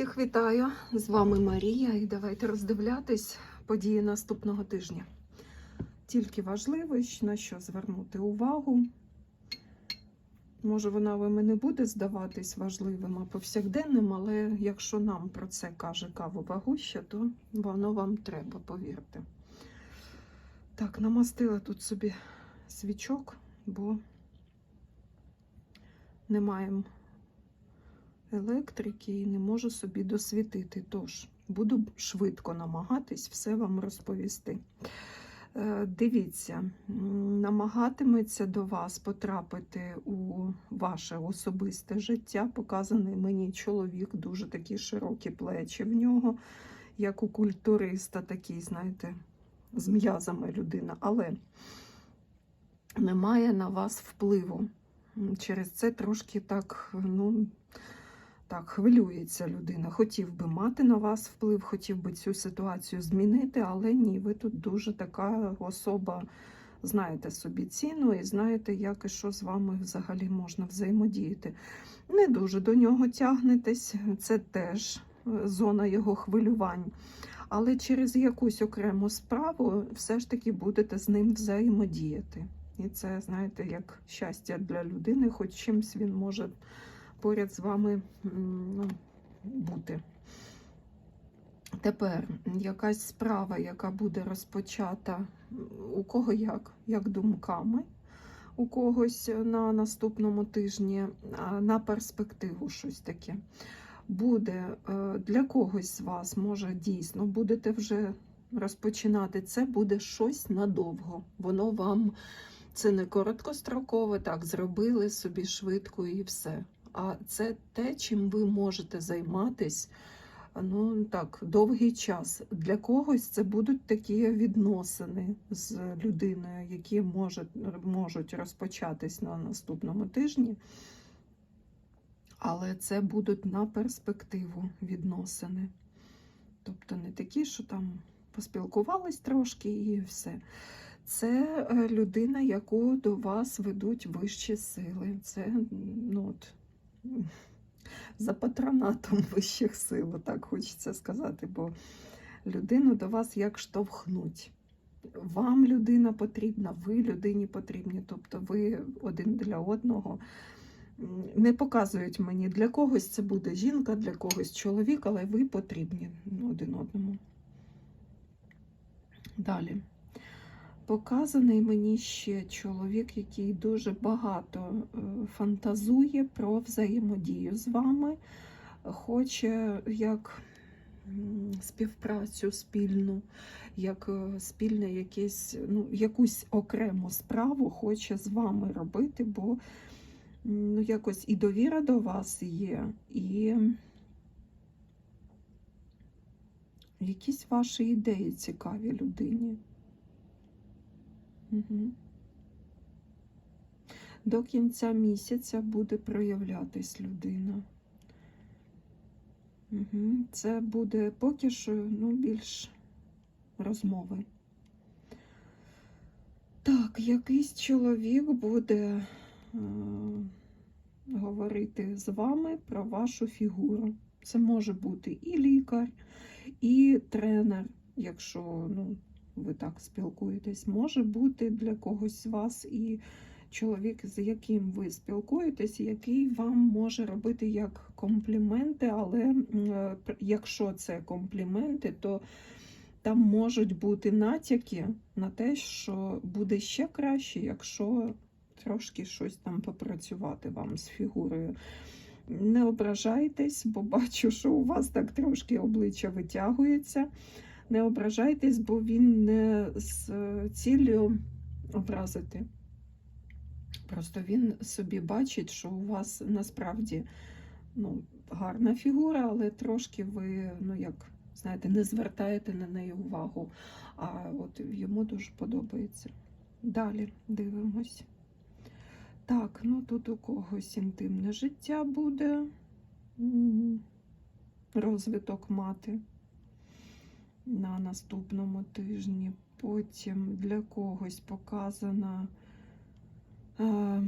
Всіх вітаю! З вами Марія, і давайте роздивлятись події наступного тижня. Тільки важливо, на що звернути увагу. Може, вона вам і не буде здаватись важливим, а повсякденним, але якщо нам про це каже кава Вагуща, то воно вам треба, повірте. Так, намастила тут собі свічок, бо не маємо електрики і не можу собі досвітити. Тож буду швидко намагатись все вам розповісти. Е, Дивіться, намагатиметься до вас потрапити у ваше особисте життя. Показаний мені чоловік, дуже такі широкі плечі в нього, як у культуриста, такий, знаєте, з м'язами людина, але немає на вас впливу. Через це трошки так, ну, так, хвилюється людина. Хотів би мати на вас вплив, хотів би цю ситуацію змінити, але ні, ви тут дуже така особа, знаєте собі ціну і знаєте, як і що з вами взагалі можна взаємодіяти. Не дуже до нього тягнетесь, це теж е, зона його хвилювань. Але через якусь окрему справу все ж таки будете з ним взаємодіяти. І це, знаєте, як щастя для людини, хоч чимсь він може поряд з вами ну, бути. Тепер якась справа, яка буде розпочата у кого як, як думками, у когось на наступному тижні, на перспективу щось таке. Буде е, для когось з вас, може, дійсно будете вже розпочинати. Це буде щось надовго. Воно вам це не короткострокове, так зробили собі швидко і все. А це те, чим ви можете займатись ну так, довгий час. Для когось це будуть такі відносини з людиною, які може, можуть розпочатись на наступному тижні. Але це будуть на перспективу відносини. Тобто не такі, що там поспілкувались трошки і все. Це е, людина, яку до вас ведуть вищі сили. Це ну, от, за патронатом вищих сил, так хочеться сказати, бо людину до вас як штовхнуть. Вам людина потрібна, ви людині потрібні, тобто ви один для одного. Не показують мені, для когось це буде жінка, для когось чоловік, але ви потрібні один одному. Далі. Показаний мені ще чоловік, який дуже багато е, фантазує про взаємодію з вами, хоче як співпрацю спільну, як е, спільне якесь, ну, якусь окрему справу хоче з вами робити, бо ну, якось і довіра до вас є, і якісь ваші ідеї цікаві людині. Угу. До кінця місяця буде проявлятись людина. Угу. Це буде поки що ну, більш розмови. Так, якийсь чоловік буде е, говорити з вами про вашу фігуру. Це може бути і лікар, і тренер, якщо ну, ви так спілкуєтесь, може бути для когось з вас і чоловік, з яким ви спілкуєтесь, який вам може робити як компліменти, але якщо це компліменти, то там можуть бути натяки на те, що буде ще краще, якщо трошки щось там попрацювати вам з фігурою. Не ображайтесь, бо бачу, що у вас так трошки обличчя витягується. Не ображайтесь, бо він не з ціллю образити. Просто він собі бачить, що у вас насправді ну, гарна фігура, але трошки ви, ну як, знаєте, не звертаєте на неї увагу. А от йому дуже подобається. Далі дивимось. Так, ну тут у когось інтимне життя буде. Розвиток мати на наступному тижні. Потім для когось показана е,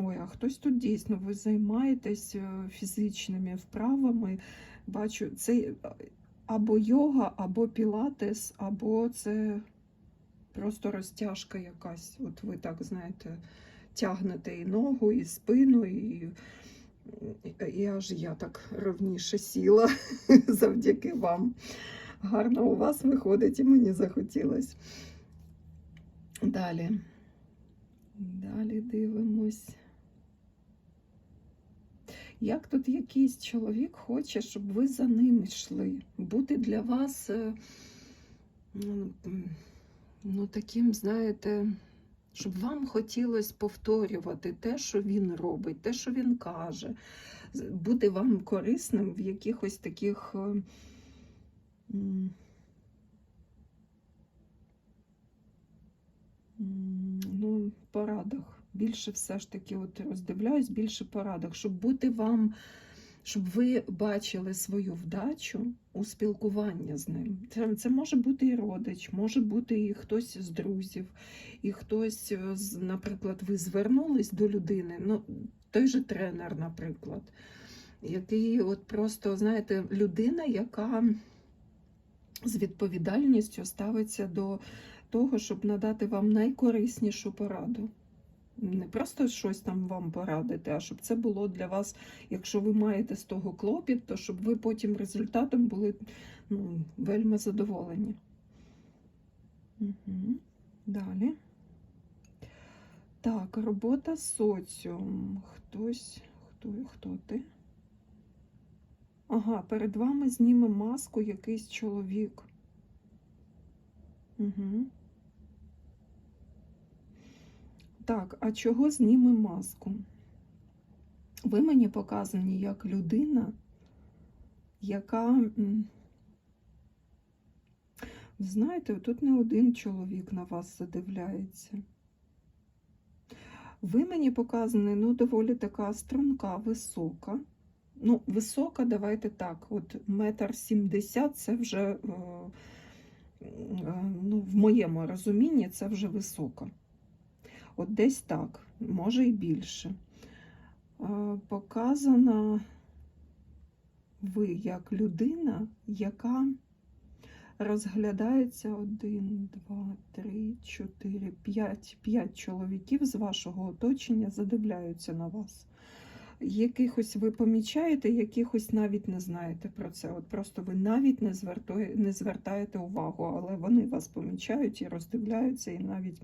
Ой, а хтось тут дійсно ви займаєтесь е, фізичними вправами. Бачу, це е, або йога, або пілатес, або це просто розтяжка якась. От ви так знаєте, тягнете і ногу, і спину, і, і аж я так ровніше сіла завдяки вам. Гарно у вас виходить, і мені захотілось. Далі. Далі дивимось. Як тут якийсь чоловік хоче, щоб ви за ним йшли, бути для вас е, ну, ну, таким, знаєте, щоб вам хотілося повторювати те, що він робить, те, що він каже, бути вам корисним в якихось таких. е, ну, порадах. Більше все ж таки от роздивляюсь, більше порадах, щоб бути вам, щоб ви бачили свою вдачу у спілкуванні з ним. Це, це може бути і родич, може бути і хтось з друзів, і хтось, е, наприклад, ви звернулись до людини, ну, той же тренер, наприклад, який от просто, знаєте, людина, яка з відповідальністю ставиться до того, щоб надати вам найкориснішу пораду. Не просто щось там вам порадити, а щоб це було для вас, якщо ви маєте з того клопіт, то щоб ви потім результатом були ну, вельми задоволені. Угу. Далі. Так, робота з соціум. Хтось, хто, хто ти? Ага, перед вами зніме маску якийсь чоловік. Угу. Так, а чого зніме маску? Ви мені показані як людина, яка, знаєте, тут не один чоловік на вас задивляється. Ви мені показані, ну, доволі така струнка, висока. Ну, висока, давайте так, от метр сімдесят це вже, е, е, ну, в моєму розумінні, це вже висока. От десь так, може і більше. Е, Показана ви як людина, яка розглядається один, два, три, чотири, п'ять, п'ять чоловіків з вашого оточення задивляються на вас. Якихось ви помічаєте, якихось навіть не знаєте про це. От просто ви навіть не звертає, не звертаєте увагу, але вони вас помічають і роздивляються, і навіть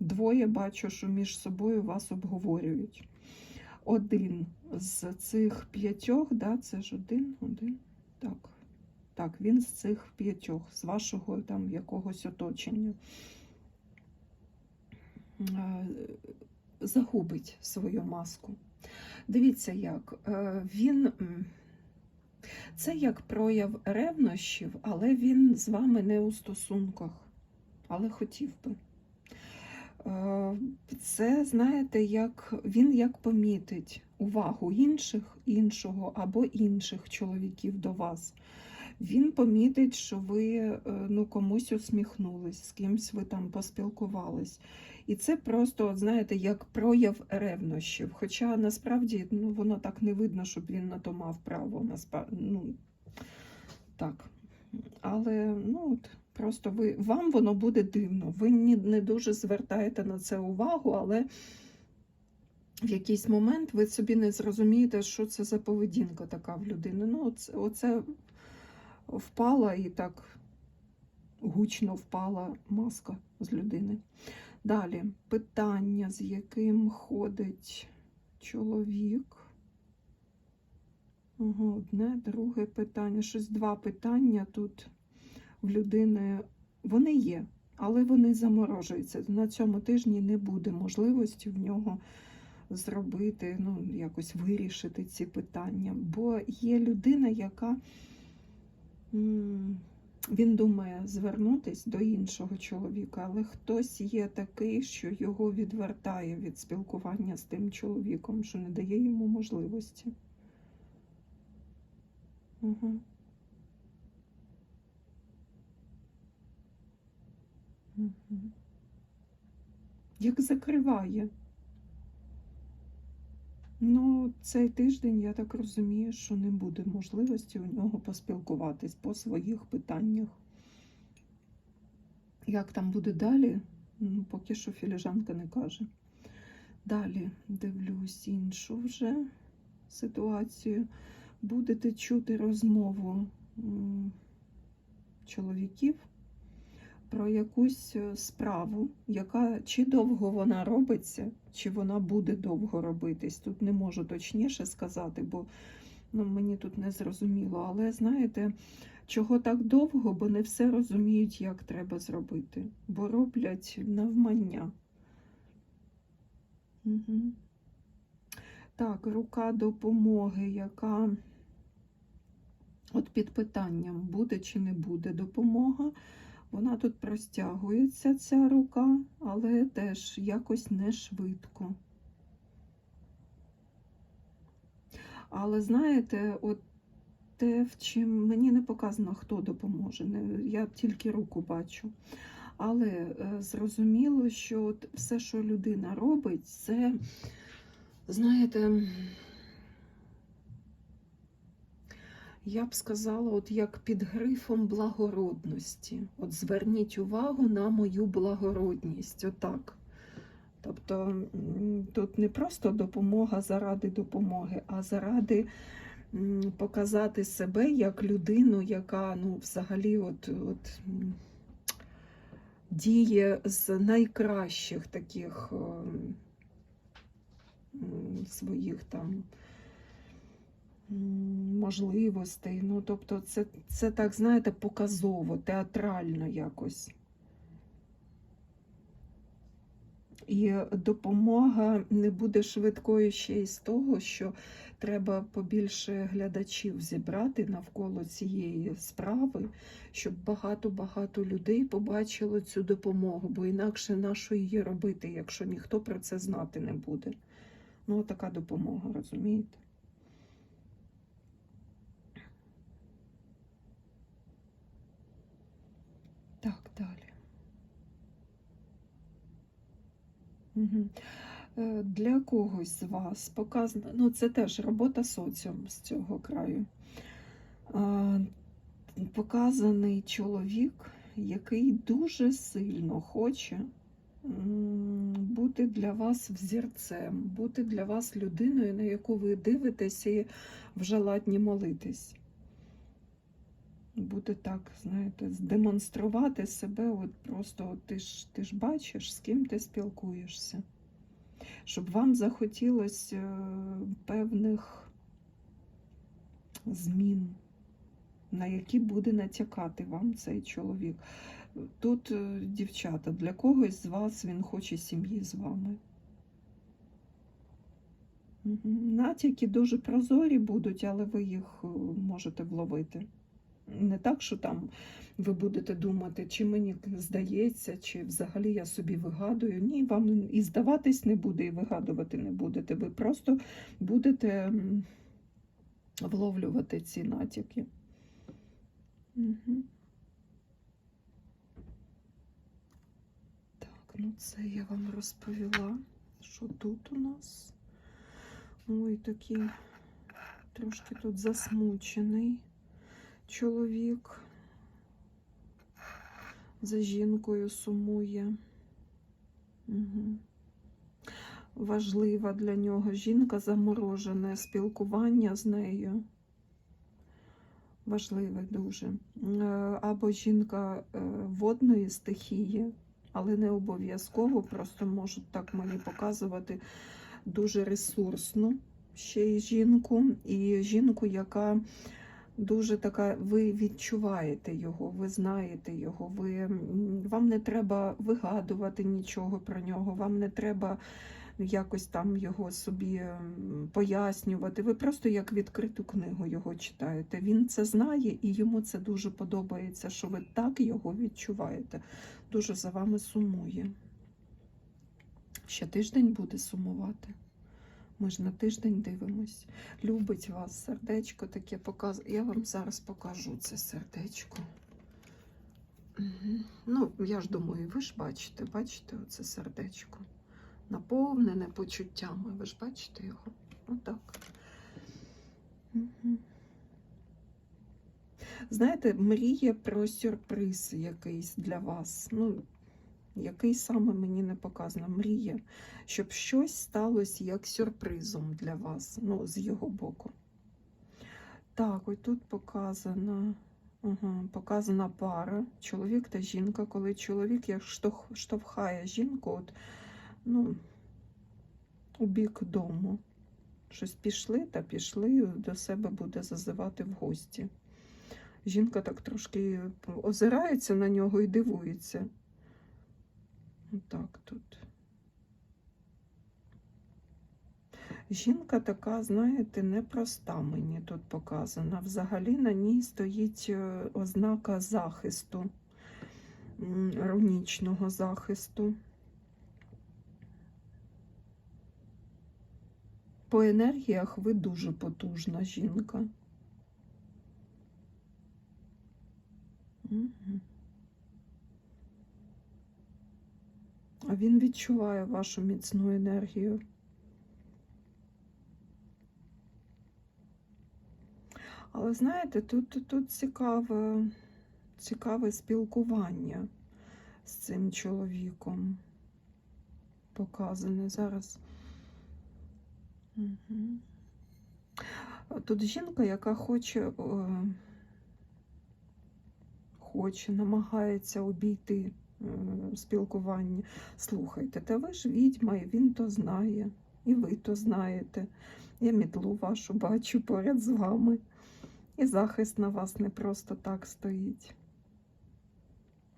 двоє бачу, що між собою вас обговорюють. Один з цих п'ятьох, да, це ж один, один, так. Так, він з цих п'ятьох, з вашого там якогось оточення. Е, Загубить свою маску. Дивіться, як е, він. Це як прояв ревнощів, але він з вами не у стосунках, але хотів би. Е, Це, знаєте, як він як помітить увагу інших, іншого або інших чоловіків до вас. Він помітить, що ви е, ну, комусь усміхнулись, з кимсь ви там поспілкувались. І це просто, знаєте, як прояв ревнощів. Хоча насправді ну, воно так не видно, щоб він на то мав право. Наспа... Ну, так. Але ну, от, просто ви, вам воно буде дивно. Ви не дуже звертаєте на це увагу, але в якийсь момент ви собі не зрозумієте, що це за поведінка така в людини. Ну, оце, оце впала і так гучно впала маска з людини. Далі питання, з яким ходить чоловік. Ага, одне, друге питання. Щось два питання тут в людини. Вони є, але вони заморожуються. На цьому тижні не буде можливості в нього зробити, ну, якось вирішити ці питання. Бо є людина, яка він думає звернутися до іншого чоловіка, але хтось є такий, що його відвертає від спілкування з тим чоловіком, що не дає йому можливості. Угу. Угу. Як закриває. Ну, цей тиждень, я так розумію, що не буде можливості у нього поспілкуватись по своїх питаннях. Як там буде далі? Ну, поки що філіжанка не каже. Далі дивлюсь іншу вже ситуацію. Будете чути розмову чоловіків про якусь е, справу, яка чи довго вона робиться, чи вона буде довго робитись. Тут не можу точніше сказати, бо ну, мені тут не зрозуміло. Але знаєте, чого так довго, бо не все розуміють, як треба зробити, бо роблять навмання. Угу. Так, рука допомоги, яка от під питанням, буде чи не буде допомога. Вона тут простягується, ця рука, але теж якось не швидко. Але знаєте, от те, в чим мені не показано, хто допоможе. Я тільки руку бачу. Але е, зрозуміло, що от все, що людина робить, це, знаєте, я б сказала, от як під грифом благородності. От зверніть увагу на мою благородність. Отак. Тобто тут не просто допомога заради допомоги, а заради показати себе як людину, яка ну, взагалі от, от, діє з найкращих таких своїх там можливостей. Ну, тобто, це, це так, знаєте, показово, театрально якось. І допомога не буде швидкою ще й з того, що треба побільше глядачів зібрати навколо цієї справи, щоб багато-багато людей побачило цю допомогу, бо інакше на що її робити, якщо ніхто про це знати не буде. Ну, така допомога, розумієте? Так, далі. Угу. Для когось з вас показано, ну це теж робота соціум з цього краю. Е, Показаний чоловік, який дуже сильно хоче бути для вас взірцем, бути для вас людиною, на яку ви дивитесь і вже ладні молитись. Бути так, знаєте, демонструвати себе, от просто от ти ж ти ж бачиш, з ким ти спілкуєшся. Щоб вам захотілося е, певних змін, на які буде натякати вам цей чоловік. Тут, е, дівчата, для когось з вас він хоче сім'ї з вами. Натяки дуже прозорі будуть, але ви їх е, можете вловити. Не так, що там ви будете думати, чи мені здається, чи взагалі я собі вигадую. Ні, вам і здаватись не буде, і вигадувати не будете. Ви просто будете вловлювати ці натяки. Угу. Так, ну це я вам розповіла, що тут у нас. Ой, такий трошки тут засмучений чоловік за жінкою сумує. Угу. Важлива для нього жінка заморожене спілкування з нею. Важливе дуже. Е, Або жінка е, водної стихії, але не обов'язково, просто можуть так мені показувати дуже ресурсну ще й жінку, і жінку, яка дуже така, ви відчуваєте його, ви знаєте його, ви, вам не треба вигадувати нічого про нього, вам не треба якось там його собі пояснювати. Ви просто як відкриту книгу його читаєте. Він це знає і йому це дуже подобається, що ви так його відчуваєте. Дуже за вами сумує. Ще тиждень буде сумувати. Ми ж на тиждень дивимось. Любить вас сердечко таке показує. Я вам зараз покажу це сердечко. Ну, я ж думаю, ви ж бачите, бачите оце сердечко. Наповнене почуттями. Ви ж бачите його? Отак. Знаєте, мріє про сюрприз якийсь для вас. Ну, який саме мені не показано. Мріє, щоб щось сталося як сюрпризом для вас, ну, з його боку. Так, ось тут показано. Ага, показана пара, чоловік та жінка, коли чоловік як штовхає жінку от, ну, у бік дому. Щось пішли та пішли, до себе буде зазивати в гості. Жінка так трошки озирається на нього і дивується. Отак тут. Жінка така, знаєте, непроста мені тут показана. Взагалі на ній стоїть е, ознака захисту, рунічного захисту. По енергіях ви дуже потужна жінка. Мгм. А він відчуває вашу міцну енергію. Але знаєте, тут, тут цікаве, цікаве спілкування з цим чоловіком показане зараз. Угу. Тут жінка, яка хоче, е, хоче, намагається обійти спілкування. Слухайте, та ви ж відьма, і він то знає, і ви то знаєте. Я мітлу вашу бачу поряд з вами. І захист на вас не просто так стоїть.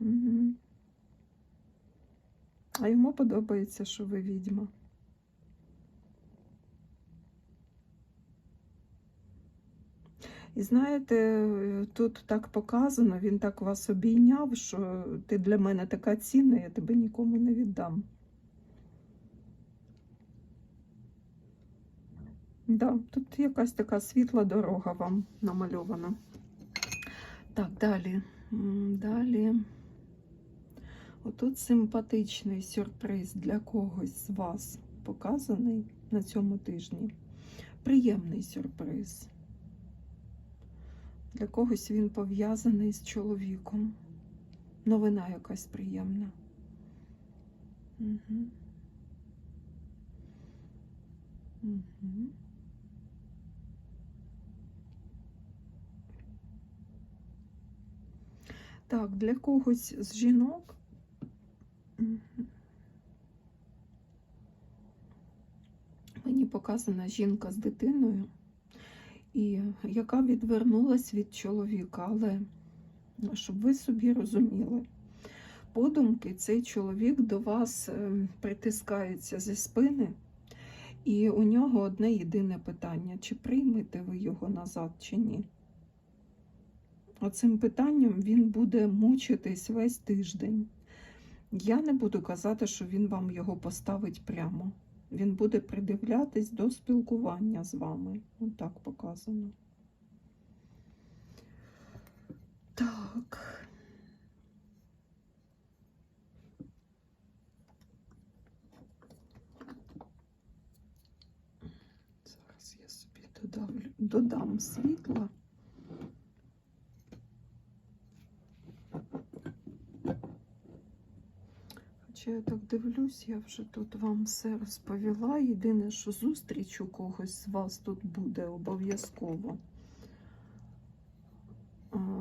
Угу. А йому подобається, що ви відьма. І знаєте, е, тут так показано, він так вас обійняв, що ти для мене така цінна, я тебе нікому не віддам. Да, тут якась така світла дорога вам намальована. Так, далі. Далі. Отут симпатичний сюрприз для когось з вас показаний на цьому тижні. Приємний сюрприз. Для когось він пов'язаний з чоловіком. Новина якась приємна. Угу. Угу. Так, для когось з жінок. Мгм. Мені показана жінка з дитиною, і яка відвернулась від чоловіка, але щоб ви собі розуміли, подумки цей чоловік до вас е, притискається зі спини, і у нього одне єдине питання: чи приймете ви його назад, чи ні? Оцим питанням він буде мучитись весь тиждень. Я не буду казати, що він вам його поставить прямо. Він буде придивлятись до спілкування з вами. Отак показано. Так. Зараз я собі додавлю, додам світла. Хоча я так дивлюсь, я вже тут вам все розповіла. Єдине, що зустріч у когось з вас тут буде обов'язково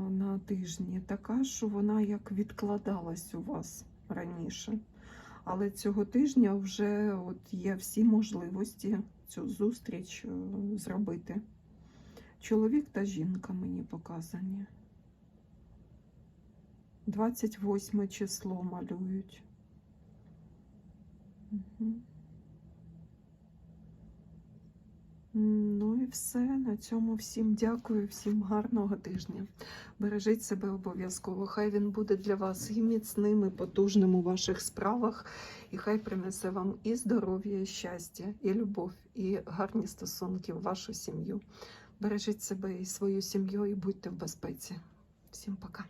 на тижні. Така, що вона як відкладалась у вас раніше. Але цього тижня вже от є всі можливості цю зустріч е, зробити. Чоловік та жінка мені показані. 28 число малюють. Ну і все. На цьому всім дякую, всім гарного тижня. Бережіть себе обов'язково. Хай він буде для вас і міцним, і потужним у ваших справах, і хай принесе вам і здоров'я, і щастя, і любов, і гарні стосунки в вашу сім'ю. Бережіть себе і свою сім'ю, і будьте в безпеці. Всім пока.